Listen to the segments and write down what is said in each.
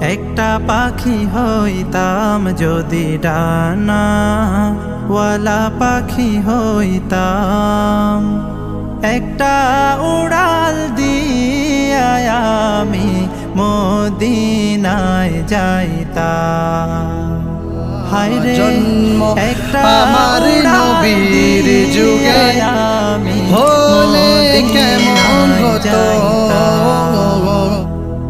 একটা পাখি হইতাম যদি ডানা ওয়ালা পাখি হইতাম। একটা উড়াল দিয়া আমি মদিনায় যাইতাম। হায়রে রে একটা আমার উড়াল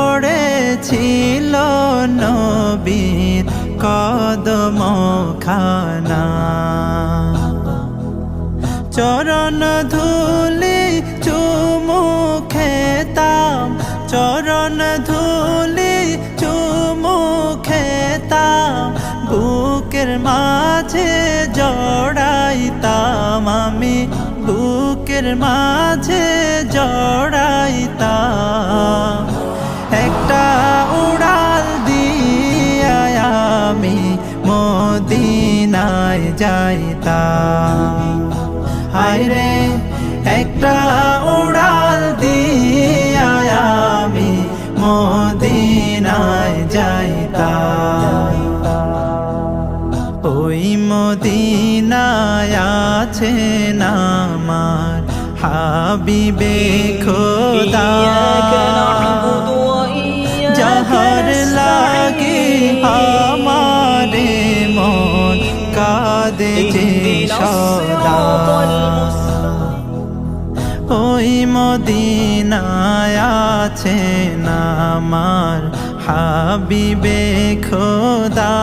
পড়েছিল নবীর কদম খানা চরণ ধুলি চুমু খেতাম, চরণ ধুলি চুমু খেতাম, বুকের মাঝে জড়াইতাম আমি, বুকের মাঝে জড়াইতাম মদিনায় যাইতাম। হায়রে একটা উড়াল দিয়া আমি মদিনায় যাইতাম। ওই মদিনায় আছে আমার হাবিবে খোদা। যাহার লাগে আমারে কাঁদে যে সদা। ওই মদিনায় আছেন আমার হাবিবে খোদা।